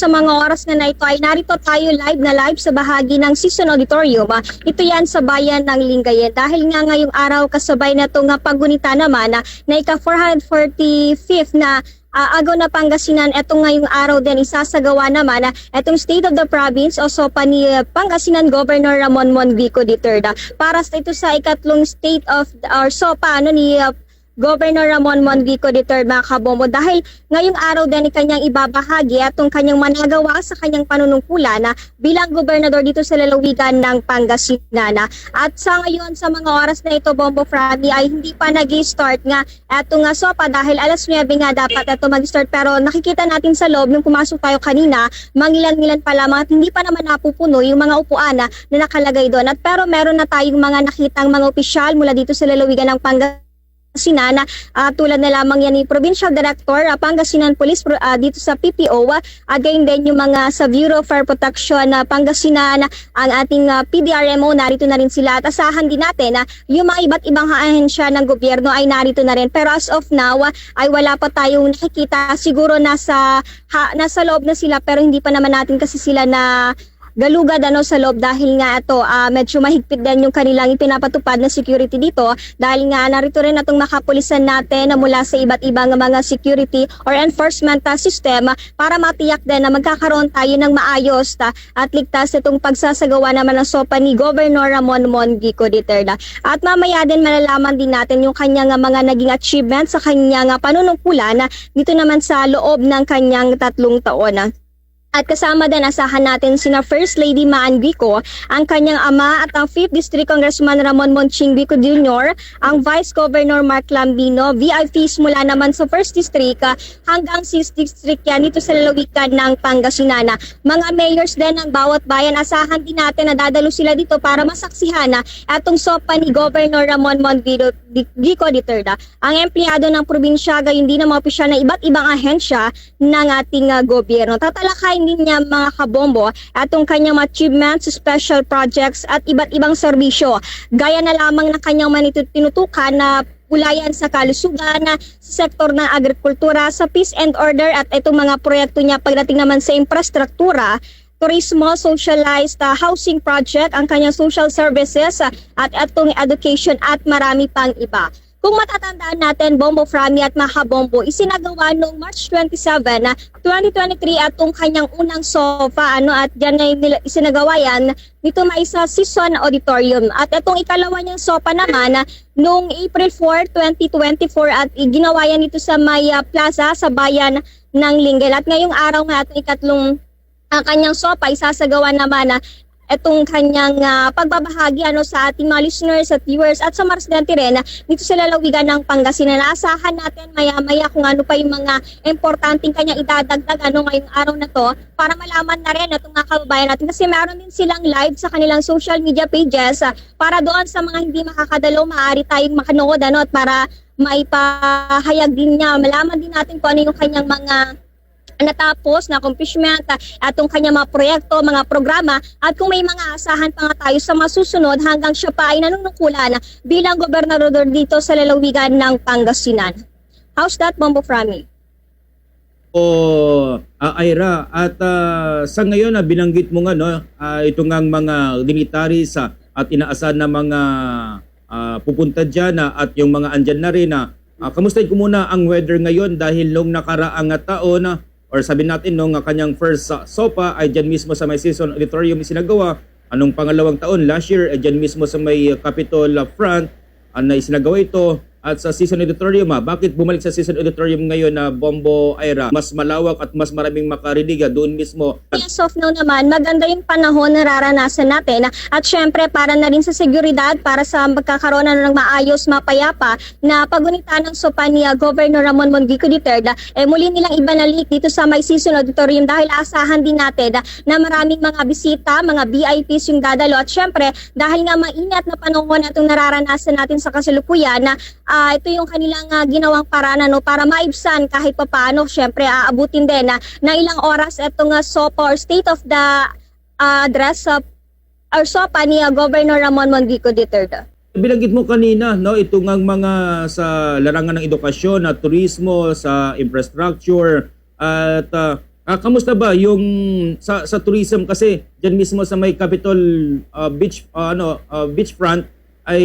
sa mga oras na, ito ay narito tayo live na live sa bahagi ng Season Auditorium. Ah, Ito yan sa bayan ng Lingayen. Dahil nga ngayong araw kasabay na itong ah, paggunita naman na, na ika-445th na ah, agaw na Pangasinan. Ito ngayong araw din isasagawa naman na itong State of the Province o SOPA ni ah, Pangasinan Governor Ramon Monvico III. Para sa ito sa ikatlong State of or SOPA ano ni ah, Governor Ramon Monvico III mga kabombo dahil ngayong araw din kanyang ibabahagi at kung kanyang managawa sa kanyang panunungkulan na bilang gobernador dito sa lalawigan ng Pangasinan. At sa ngayon sa mga oras na ito Bombo Frami ay hindi pa nag start nga eto nga sopa dahil alas 9 nga dapat ito mag-start pero nakikita natin sa loob nung pumasok tayo kanina mangilan-ngilan pa lamang at hindi pa naman napupuno yung mga upuan na, na nakalagay doon. At pero meron na tayong mga nakitang mga opisyal mula dito sa lalawigan ng Pangasinan Pangasinan, ah, tulad na lamang yan ni Provincial Director uh, Pangasinan Police ah, dito sa PPO uh, again din yung mga sa Bureau of Fire Protection na Pangasinan ang ating ah, PDRMO narito na rin sila. At asahan din natin na yung mga iba't ibang ahensya ng gobyerno ay narito na rin. Pero as of now ah, ay wala pa tayong nakikita. Siguro nasa ha, nasa loob na sila pero hindi pa naman natin kasi sila na galugad ano sa loob dahil nga ito ah, medyo mahigpit din yung kanilang ipinapatupad na security dito dahil nga narito rin itong makapulisan natin na mula sa iba't ibang mga security or enforcement ah, system ah, para matiyak din na magkakaroon tayo ng maayos ta, at ligtas itong pagsasagawa naman ng sopa ni Governor Ramon Mongico Duterte. At mamaya din malalaman din natin yung kanyang ah, mga naging achievements sa kanyang ah, panunungkulan na dito naman sa loob ng kanyang tatlong taon. Ah. At kasama din asahan natin sina First Lady Maan Vico, ang kanyang ama at ang 5th District Congressman Ramon Monching Vico Jr., ang Vice Governor Mark Lambino, VIPs mula naman sa 1st District ah, hanggang 6th District yan dito sa lalawigan ng Pangasinan. Mga mayors din ng bawat bayan, asahan din natin na dadalo sila dito para masaksihan na atong sopa ni Governor Ramon Monvido Vico III. Ang empleyado ng probinsya, gayon din ang mga opisyal na iba't ibang ahensya ng ating ah, gobyerno. Tatalakayin din niya mga kabombo atong kanyang achievements, special projects at iba't ibang serbisyo. Gaya na lamang ng kanyang tinutukan na ulayan sa kalusugan, sa sektor ng agrikultura, sa peace and order at itong mga proyekto niya pagdating naman sa infrastruktura, turismo, socialized uh, housing project, ang kanyang social services uh, at itong education at marami pang iba. Kung matatandaan natin, Bombo Frami at Mahabombo, isinagawa noong March 27 na 2023 atong kanyang unang sofa ano at diyan na isinagawa yan nito may sa season auditorium at itong ikalawa niyang sofa naman na noong April 4, 2024 at ginawa yan ito sa Maya Plaza sa bayan ng Linggel at ngayong araw nga atong ikatlong ang kanyang sopa isasagawa naman na itong kanyang ah, pagbabahagi ano sa ating mga listeners at viewers at sa mga residente rin na dito sa lalawigan ng Pangasinan. Asahan natin maya-maya kung ano pa yung mga importanteng kanyang idadagdag ano ngayong araw na to para malaman na rin itong mga kababayan natin kasi meron din silang live sa kanilang social media pages ah, para doon sa mga hindi makakadalo maaari tayong makanood ano at para maipahayag din niya malaman din natin kung ano yung kanyang mga natapos na accomplishment ah, atong kanya mga proyekto, mga programa at kung may mga asahan pa nga tayo sa masusunod hanggang siya pa ay nanunungkulan bilang gobernador dito sa lalawigan ng Pangasinan. How's that, Bombo Frami? o ah, Ira at ah, sa ngayon na binanggit mo nga no ah, ito ngang mga dignitaries ah, at inaasahan na mga ah, pupunta diyan ah, at yung mga andyan na rin na uh, kamustahin ko muna ang weather ngayon dahil nung nakaraang ah, taon ah, or sabi natin nung ah, kanyang first ah, SOPA ay diyan mismo sa may season auditorium isinagawa. Anong pangalawang taon last year ay diyan mismo sa may ah, Capitol ah, front ah, na isinagawa ito at sa season auditorium ah, bakit bumalik sa season auditorium ngayon na Bombo Ira mas malawak at mas maraming makarinig ah, doon mismo. As of now naman, maganda yung panahon na nararanasan natin. At syempre para na rin sa seguridad, para sa magkakaroon na ng maayos, mapayapa na pagunita ng sopa ni ah, Governor Ramon Mongico Duterte, eh muli nilang ibanalik dito sa may season auditorium dahil asahan din natin ah, na maraming mga bisita, mga VIPs yung dadalo. At syempre dahil nga mainit na panahon itong nararanasan natin sa kasalukuyan na ah, ito yung kanilang ah, ginawang paraan ano, para maibsan kahit papaano syempre aabutin din na, na ilang oras itong uh, SOPA or State of the ah, Address sa or SOPA ni ah, Governor Ramon Mongico Duterte. Binanggit mo kanina, no, ito ngang mga sa larangan ng edukasyon at turismo, sa infrastructure at ah, Ah, kamusta ba yung sa sa tourism kasi diyan mismo sa may Capitol ah, Beach ah, ano ah, beachfront ay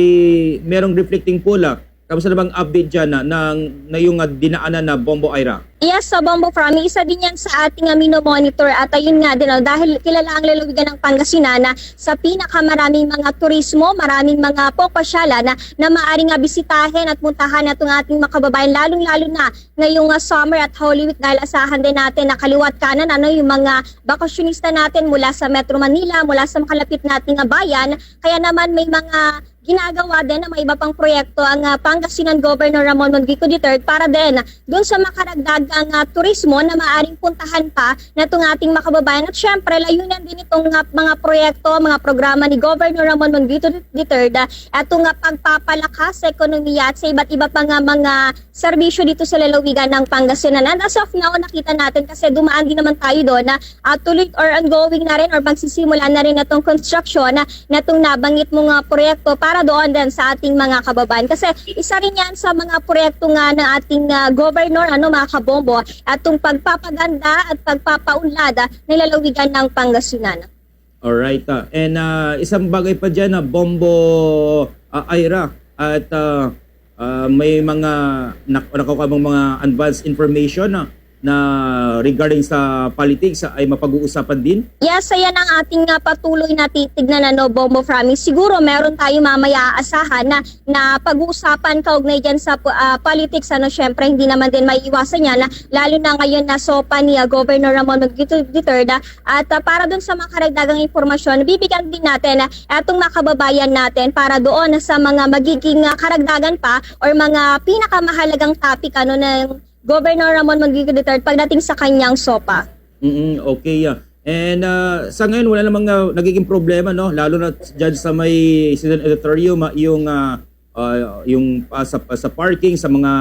merong reflecting pool. Ah. Kamusta na bang update diyan na, ng na yung ah, dinaanan na Bombo Ira? Yes, sa Bombo Prami, isa din yan sa ating uh, monitor at ayun nga din, oh, dahil kilala ang lalawigan ng Pangasinan na sa pinakamaraming mga turismo, maraming mga popasyala na, na maaaring uh, bisitahin at puntahan itong ating mga kababayan, lalong-lalo na ngayong uh, summer at Holy Week dahil asahan din natin na kaliwat kanan ano, yung mga bakasyonista natin mula sa Metro Manila, mula sa makalapit nating uh, bayan. Kaya naman may mga ginagawa din ng mga iba pang proyekto ang uh, Pangasinan Governor Ramon Mongico III para din doon sa makaragdagang uh, turismo na maaring puntahan pa na itong ating makababayan. At syempre, layunan din itong uh, mga proyekto, mga programa ni Governor Ramon Mongico III uh, itong uh, pagpapalakas sa ekonomiya at sa iba't iba pang uh, mga serbisyo dito sa lalawigan ng Pangasinan. And as of now, nakita natin kasi dumaan din naman tayo doon na uh, tuloy or ongoing na rin or magsisimula na rin itong construction na, na itong nabanggit mong uh, proyekto para doon din sa ating mga kababayan. Kasi isa rin yan sa mga proyekto nga ng ating uh, governor, ano mga kabombo, at itong pagpapaganda at pagpapaunlad uh, ng lalawigan ng Pangasinan. Alright. ah. and ah, isang bagay pa dyan na Bombo ah, Ira at ah, ah, may mga nak- mga advanced information na, na regarding sa politics ay mapag-uusapan din. Yes, ayan ang ating uh, patuloy na titignan na no, Bombo Framing. Siguro meron tayo mamaya aasahan na, na pag-uusapan kaugnay dyan sa uh, politics. Ano, syempre, hindi naman din maiiwasan yan. Na, lalo na ngayon na sopa ni uh, Governor Ramon III. At uh, para dun sa mga karagdagang informasyon, bibigyan din natin uh, itong makababayan natin para doon sa mga magiging uh, karagdagan pa or mga pinakamahalagang topic ano, ng Governor Ramon Magdito III pagdating sa kanyang sopa. mm okay. And ah, sa ngayon wala namang ah, nagiging problema no lalo na diyan sa may student auditorium yung ah, ah, yung ah, sa, sa parking sa mga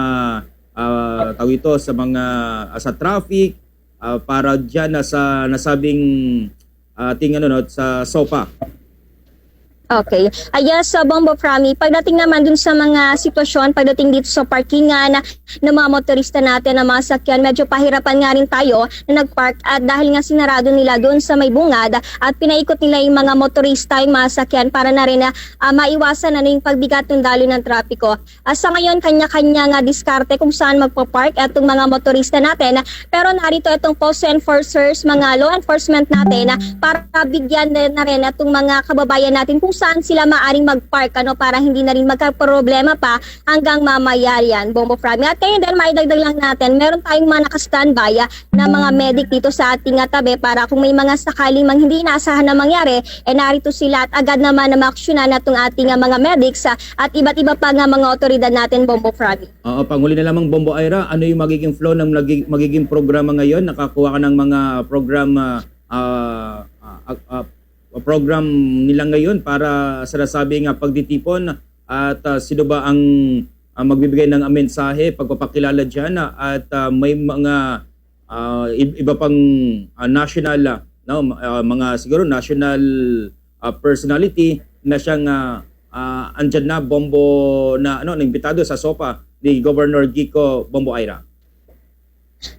ah, tawag ito sa mga ah, sa traffic ah, para diyan na sa nasabing ating ano no sa sopa. Okay. Aya sa Bombo Prami, pagdating naman dun sa mga sitwasyon, pagdating dito sa parkingan ng mga motorista natin na mga sakyan, medyo pahirapan nga rin tayo na nagpark at dahil nga sinarado nila dun sa may bungad at pinaikot nila yung mga motorista, yung mga sakyan para na rin na ah, maiwasan na yung pagbigat ng daloy ng trapiko. Ah, sa ngayon, kanya-kanya nga diskarte kung saan magpa-park itong mga motorista natin. Pero narito itong post enforcers, mga law enforcement natin na para bigyan na rin itong mga kababayan natin kung saan sila maaring mag-park ano, para hindi na rin magka-problema pa hanggang mamaya yan, Bombo Framing. At kayo din, maidagdag lang natin, meron tayong mga naka-standby ah, na mga medic dito sa ating ah, tabi para kung may mga sakaling mang hindi inaasahan na mangyari, eh narito sila at agad naman na maaksyonan natong ating ah, mga medics at iba't iba pa nga mga otoridad natin, Bombo Framing. Oo, panghuli na lamang Bombo Ira, ano yung magiging flow ng magiging programa ngayon? Nakakuha ka ng mga program ah, ah, ah, ah, program nila ngayon para sa nasabing ah, pagditipon at ah, sino ba ang ah, magbibigay ng ah, mensahe, pagpapakilala diyan at ah, may mga i- iba pang ah, national ah, no, ah, mga siguro national ah, personality na siyang ah, ah, andyan na bombo na ano na imbitado sa sopa ni Governor Gico Bombo Aira.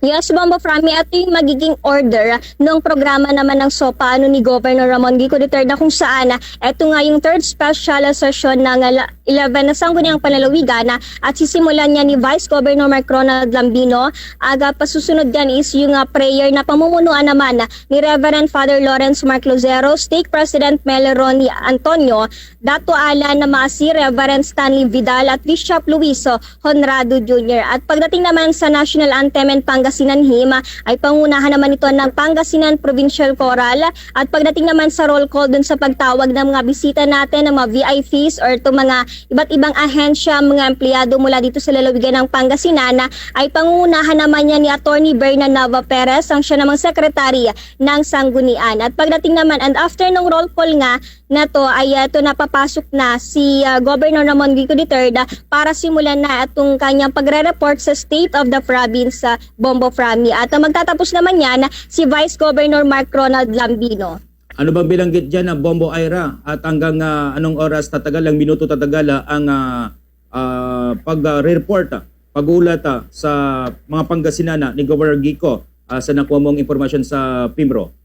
Yes, Bombo Frami, at yung magiging order ng programa naman ng SOPA ano, ni Governor Ramon Gico na kung saan na ito nga yung third special session ng ala- 11 na sangguniang panalawigan na at sisimulan niya ni Vice Governor Mark Ronald Lambino. Aga pasusunod yan is yung uh, prayer na pamumunuan naman na ni Reverend Father Lawrence Mark Lozero, Stake President Melroni Antonio, Dato Ala Namasi, Reverend Stanley Vidal at Bishop Luiso Honrado Jr. At pagdating naman sa National Anthem and Pangasinan Hymn ay pangunahan naman ito ng Pangasinan Provincial Choral at pagdating naman sa roll call dun sa pagtawag ng mga bisita natin ng mga VIPs or to mga iba't ibang ahensya, mga empleyado mula dito sa lalawigan ng Pangasinan ay pangunahan naman niya ni Attorney Berna Nava Perez ang siya namang sekretary ng Sanggunian. At pagdating naman and after ng roll call nga na to ay uh, to napapasok na si uh, Governor Ramon Gico III para simulan na itong kanyang pagre-report sa State of the Province sa Bombo Frami. At ang magtatapos naman yan si Vice Governor Mark Ronald Lambino. Ano bang bilanggit diyan na Bombo Aira at hanggang ah, anong oras tatagal, ang minuto tatagal ah, ang ah, ah, pag-report, ah, pagulat ah, sa mga Pangasinan ah, ni Governor Gico ah, sa nakuha mong impormasyon sa PIMRO.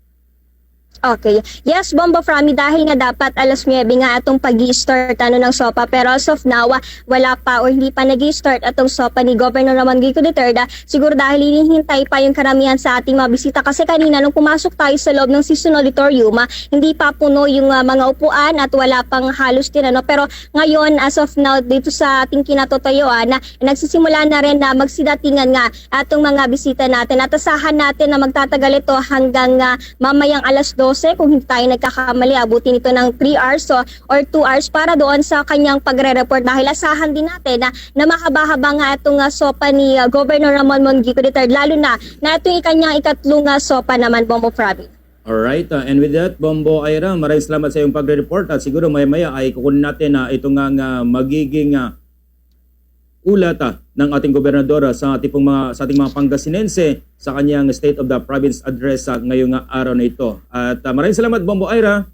Okay. Yes, Bombo Frami, dahil nga dapat alas 9 nga atong pag start ano ng SOPA. Pero as of now, ah, wala pa o hindi pa nag start atong SOPA ni Governor Ramon Gico III. Siguro dahil hinihintay pa yung karamihan sa ating mga bisita. Kasi kanina nung pumasok tayo sa loob ng season auditorium, ah, hindi pa puno yung ah, mga upuan at wala pang halos din. Ano. Pero ngayon, as of now, dito sa ating kinatutuyuan, na nagsisimula na rin na magsidatingan nga atong mga bisita natin. At asahan natin na magtatagal ito hanggang ah, mamayang alas 12 kung hindi tayo nagkakamali abutin ito ng 3 hours so, or 2 hours para doon sa kanyang pagre-report dahil asahan din natin na, na mahaba-haba nga itong uh, sopa ni ah, Governor Ramon Mongico III lalo na na itong ikanyang ikatlong ah, sopa naman Bombo Frabi. Alright, uh, and with that, Bombo Ira, maraming salamat sa iyong pagre-report at siguro maya-maya ay kukunin natin na ito nga nga magiging ah, ulat ah, ng ating gobernador ah, sa ating, pong mga, sa ating mga Pangasinense sa kanyang State of the Province address sa ngayong araw na ito. At ah, maraming salamat, Bombo Ira.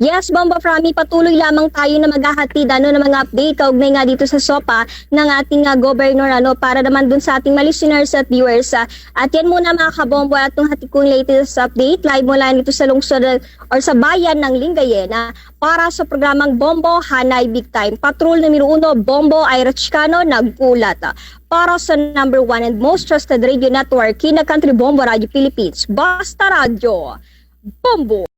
Yes, Bombo Frami, patuloy lamang tayo na maghahatid ano, ng mga update kaugnay nga dito sa SOPA ng ating uh, governor ano, para naman dun sa ating listeners at viewers. ah. at yan muna mga kabombo at itong hatid kong latest update live mula dito sa lungsod uh, or sa bayan ng Lingayen ah, para sa programang Bombo Hanay Big Time. Patrol numero 1, Bombo Ira Chicano, nagpulat. ah. para sa number one and most trusted radio network, Kina Country Bombo Radio Philippines. Basta Radio. Bombo!